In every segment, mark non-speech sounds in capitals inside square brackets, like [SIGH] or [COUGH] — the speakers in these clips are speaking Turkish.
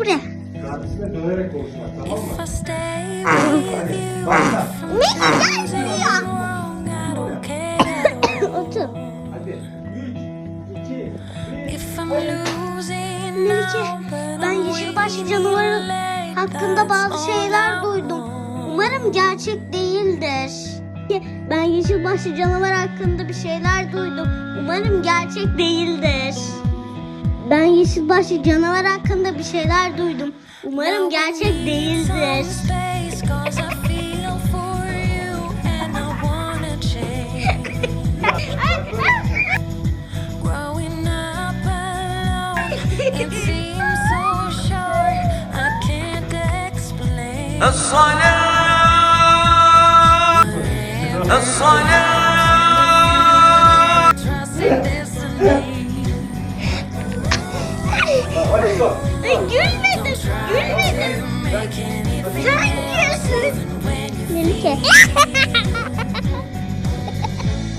buraya. Kardeşine dönerek konuşmak tamam mı? If I stay with you, Başla. Melike gel buraya. wrong, I don't care. [LAUGHS] Otur. Hadi. Üç, iki, bir. Melike ben Yeşilbaş canavarı hakkında bazı şeyler duydum. Umarım gerçek değildir. Ben Yeşilbaşlı canavar hakkında bir şeyler duydum. Umarım gerçek değildir. Ben Yeşilbaşlı canavar hakkında bir şeyler duydum. Umarım gerçek değildir. Space, 'cause Sen. Melike. [LAUGHS]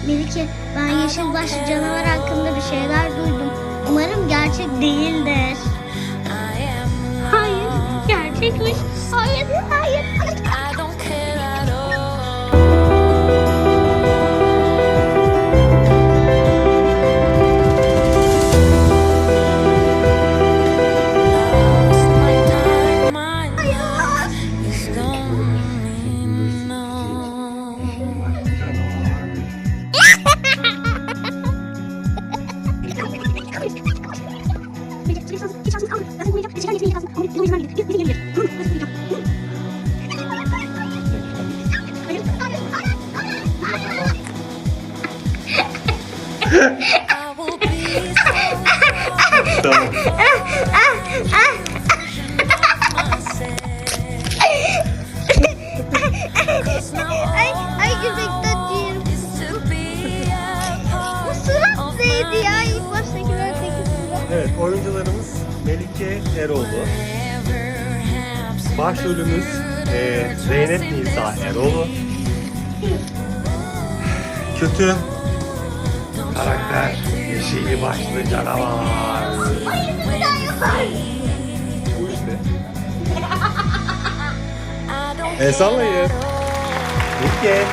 Melike, ben Yeşilbaşlı canavar hakkında bir şeyler duydum. Umarım gerçek değildir. Hayır, gerçekmiş. Hayır, hayır. Tamam. ay, ay göbekten ciğerim. Bu surat neydi ya? Evet oyuncularımız Melike Eroğlu. Başrolümüz e, Zeynep Nisa Eroğlu. Kötü karakter yeşili başlı canavar. Ay bir daha yapar. Bu işte. E sallayın. [LAUGHS] Melike.